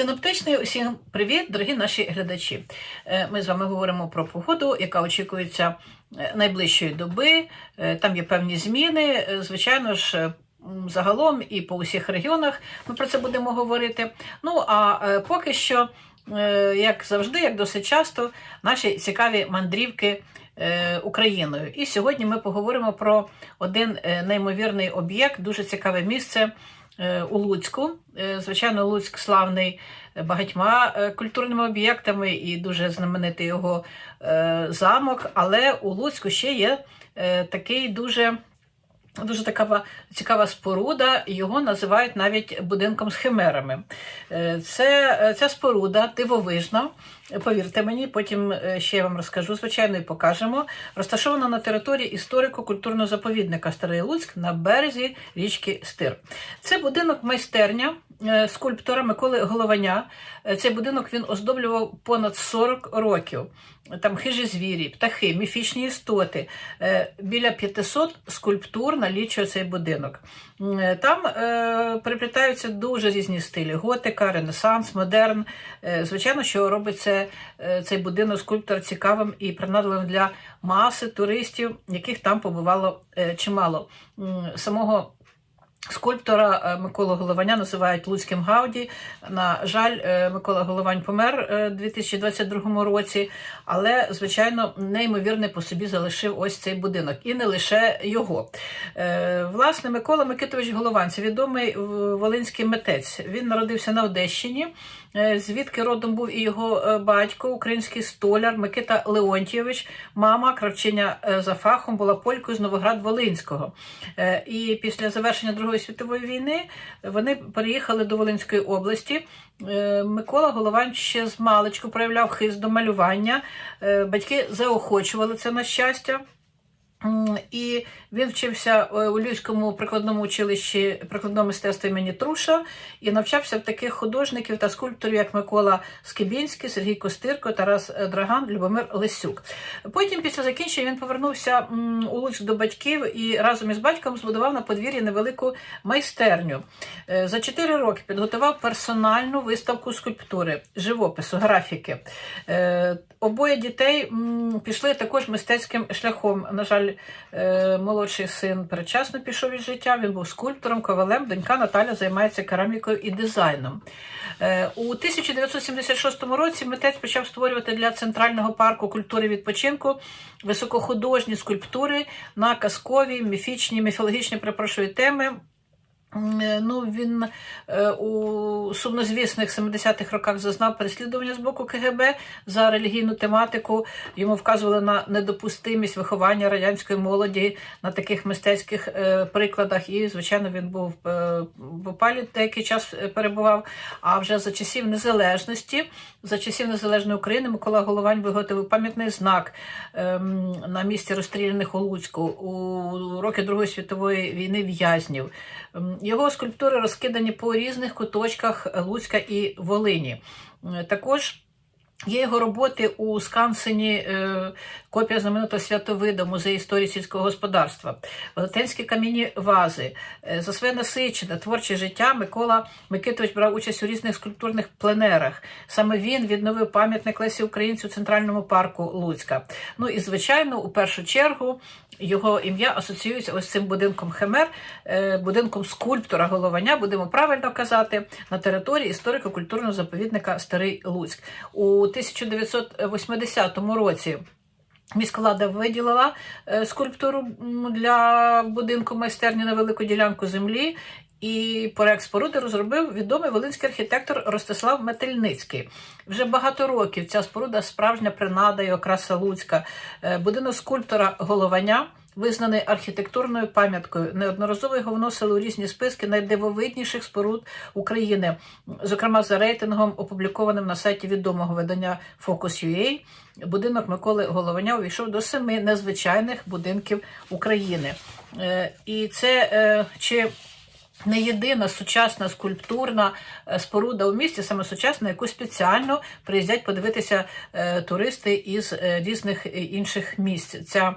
Синоптичний усім привіт, дорогі наші глядачі. Е, Ми з вами говоримо про погоду, яка очікується е, найближчої доби. Е, Там є певні зміни. Звичайно ж, загалом і по усіх регіонах ми про це будемо говорити. Ну а поки що, як завжди, як досить часто, наші цікаві мандрівки. Україною. І сьогодні ми поговоримо про один неймовірний об'єкт, дуже цікаве місце у Луцьку. Е, Звичайно, Луцьк славний багатьма е, культурними об'єктами і дуже знаменитий його е, замок. Але у Луцьку ще є е, такий дуже. Дуже така цікава споруда, його називають навіть будинком з химерами. Е, Це, е, ця споруда дивовижна, повірте мені, потім е, ще я вам розкажу, звичайно, і покажемо. Розташована на території історико-культурного заповідника Старий Луцьк на березі річки Стир. Це будинок майстерня е, скульптора Миколи Голованя. Е, Цей будинок він оздоблював понад 40 років. Там хижі звірі, птахи, міфічні істоти. Біля 500 скульптур налічує цей будинок. Там переплітаються дуже різні стилі: готика, ренесанс, модерн. Звичайно, що робить е, цей будинок скульптор цікавим і принадливим для маси туристів, яких там побувало е, чимало. Самого Скульптора е, Миколу Голованя називають Луцьким Гауді. На жаль, Микола Головань помер у 2022 році, але, звичайно, неймовірний по собі залишив ось цей будинок. І не лише його. Власне, Микола Микитович Головань це відомий волинський митець. Він народився на Одещині, звідки родом був і його е, батько, український столяр Микита Леонтійович. Мама, кравчиня е, за фахом, була полькою з Новоград-Волинського. Е, І після завершення Другої світової війни вони переїхали до Волинської області. Е, Микола Головань ще з маличку проявляв хист до малювання. Е, Батьки заохочували це на щастя. І він вчився е, у Львівському прикладному училищі прикладного мистецтва імені Труша і навчався в таких художників та скульпторів, як Микола Скибінський, Сергій Костирко, Тарас е, Драган, Любомир Лисюк. Потім, після закінчення, він повернувся у Луцьк до батьків і разом із батьком збудував на подвір'ї невелику майстерню. Е, За чотири роки підготував персональну виставку скульптури, живопису, графіки. Обоє дітей пішли також мистецьким шляхом. На жаль, е, молодший син передчасно пішов із життя. Він був скульптором, ковалем. Донька Наталя займається керамікою і дизайном. Е, У 1976 році митець почав створювати для Центрального парку культури відпочинку високохудожні скульптури на казкові, міфічні, міфологічні перепрошую, теми. Е, Ну, він е, у сумнозвісних 70-х роках зазнав переслідування з боку КГБ за релігійну тематику. Йому вказували на недопустимість виховання радянської молоді на таких мистецьких е, прикладах. І, звичайно, він був в опалі деякий час перебував. А вже за часів незалежності, за часів незалежної України, Микола Головань виготовив пам'ятний знак ем, на місці розстріляних у Луцьку у роки Другої світової війни в'язнів. Його скульптури розкидані по різних куточках Луцька і Волині. Е, Також Є його роботи у Скансені, е, копія знаменитого святовида, музей історії сільського господарства, велетенські камінні вази. Е, За своє насичене творче життя Микола Микитович брав участь у різних скульптурних пленерах. Саме він відновив пам'ятник Лесі Українці у Центральному парку Луцька. Ну і, звичайно, у першу чергу його ім'я асоціюється ось цим будинком Химер, е, будинком скульптора Головання, будемо правильно казати, на території історико-культурного заповідника Старий Луцьк. У 1980 році. Міська влада виділила е, скульптуру для будинку майстерні на велику ділянку землі. І проект споруди розробив відомий волинський архітектор Ростислав Метельницький. Вже багато років ця споруда справжня принада і окраса Луцька. Е, Будинок скульптора Голованя визнаний архітектурною пам'яткою. Неодноразово його вносили у різні списки найдивовидніших споруд України, зокрема за рейтингом, опублікованим на сайті відомого видання Focus.ua, будинок Миколи Голованя увійшов до семи незвичайних будинків України. Е, І це е, чи не єдина сучасна скульптурна е, споруда у місті, саме сучасна, яку спеціально приїздять подивитися е, туристи із е, різних інших місць. Ця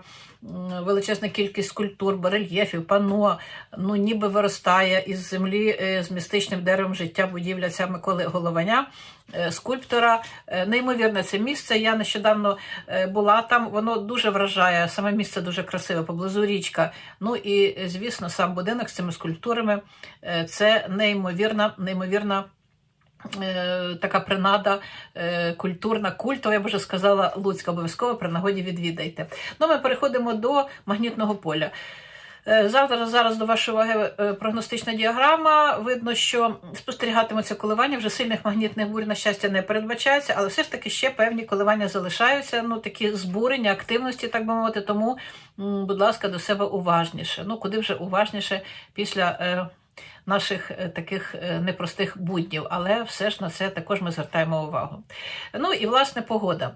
величезна кількість скульптур, барельєфів, пано, ну ніби виростає із землі е, з містичним деревом життя будівля ця Миколи Голованя. е, Скульптора, Е, неймовірне це місце. Я нещодавно була там. Воно дуже вражає. Саме місце дуже красиве, поблизу річка. Ну і звісно, сам будинок з цими скульптурами це неймовірна, неймовірна. Е, Така принада е, культурна, культова, я б вже сказала, Луцька, обов'язково при нагоді відвідайте. Ну, ми переходимо до магнітного поля. Е, Завтра зараз до вашої уваги прогностична діаграма. Видно, що спостерігатимуться коливання, вже сильних магнітних бурь, на щастя, не передбачається, але все ж таки ще певні коливання залишаються. Ну, такі збурення, активності, так би мовити. Тому, будь ласка, до себе уважніше. Ну, куди вже уважніше після. Наших е, таких е, непростих буднів, але все ж на це також ми звертаємо увагу. Ну і власне погода.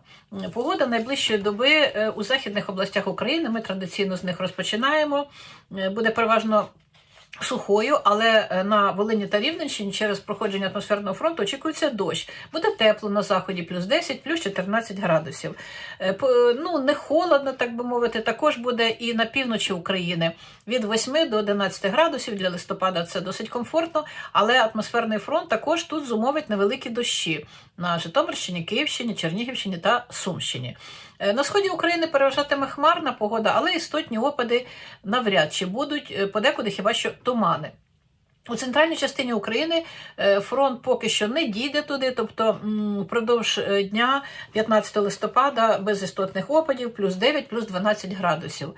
Погода найближчої доби е, у західних областях України. Ми традиційно з них розпочинаємо. Буде переважно сухою, але е, на Волині та Рівненщині через проходження атмосферного фронту очікується дощ. Буде тепло на заході, плюс 10, плюс 14 градусів. Е, Ну, не холодно, так би мовити, також буде і на півночі України від 8 до 11 градусів. Для листопада це досить комфортно, але атмосферний фронт також тут зумовить невеликі дощі на Житомирщині, Київщині, Чернігівщині та Сумщині. Е, На сході України переважатиме хмарна погода, але істотні опади навряд чи будуть е, подекуди хіба що тумани. У центральній частині України е, фронт поки що не дійде туди, тобто впродовж дня 15 листопада без істотних опадів, плюс 9, плюс 12 градусів.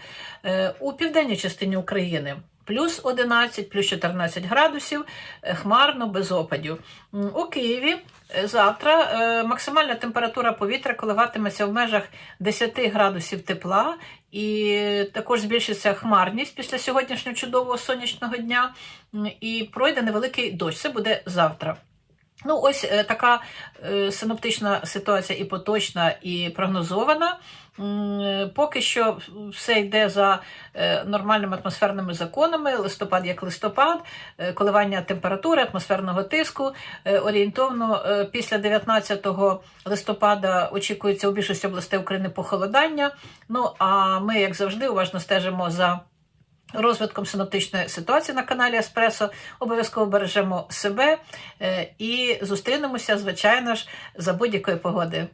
У південній частині України плюс 11, плюс 14 градусів, е, хмарно, без опадів. У Києві е, завтра е, максимальна температура повітря коливатиметься в межах 10 градусів тепла, і також збільшиться хмарність після сьогоднішнього чудового сонячного дня, і пройде невеликий дощ. Це буде завтра. Ну, ось е, така е, синоптична ситуація і поточна, і прогнозована. Е, Поки що все йде за нормальними атмосферними законами. Листопад як листопад, коливання температури, атмосферного тиску. Орієнтовно після 19 листопада очікується у більшості областей України похолодання. Ну а ми, як завжди, уважно стежимо за. Розвитком синоптичної ситуації на каналі Еспресо обов'язково бережемо себе е, і зустрінемося, звичайно ж, за будь-якої погоди.